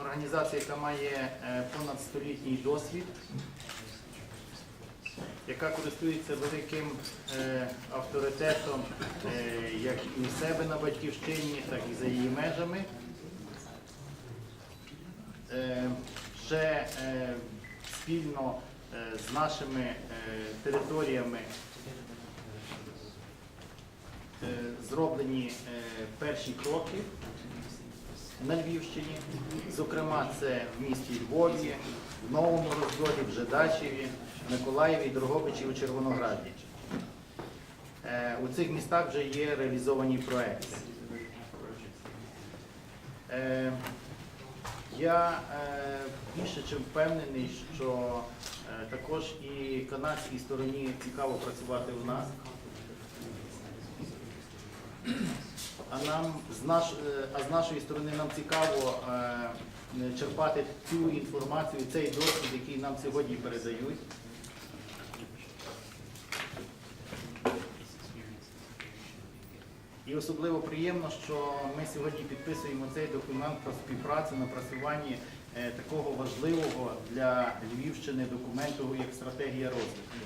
організація, яка має е, понад столітній досвід, яка користується великим е, авторитетом е, як і у себе на батьківщині, так і за її межами. Ще спільно з нашими територіями зроблені перші кроки на Львівщині. Зокрема, це в місті Львові, в Новому Роздолі, в Жидачеві, Миколаєві, Дрогобичі у Червонограді. Е, У цих містах вже є реалізовані проекти. Е, Я е, більше чим впевнений, що також і канадській стороні цікаво працювати у нас. А нам з наш, е, а з нашої сторони нам цікаво е, черпати цю інформацію, цей досвід, який нам сьогодні передають. І особливо приємно, що ми сьогодні підписуємо цей документ про співпрацю на працюванні е, такого важливого для Львівщини документу, як стратегія розвитку.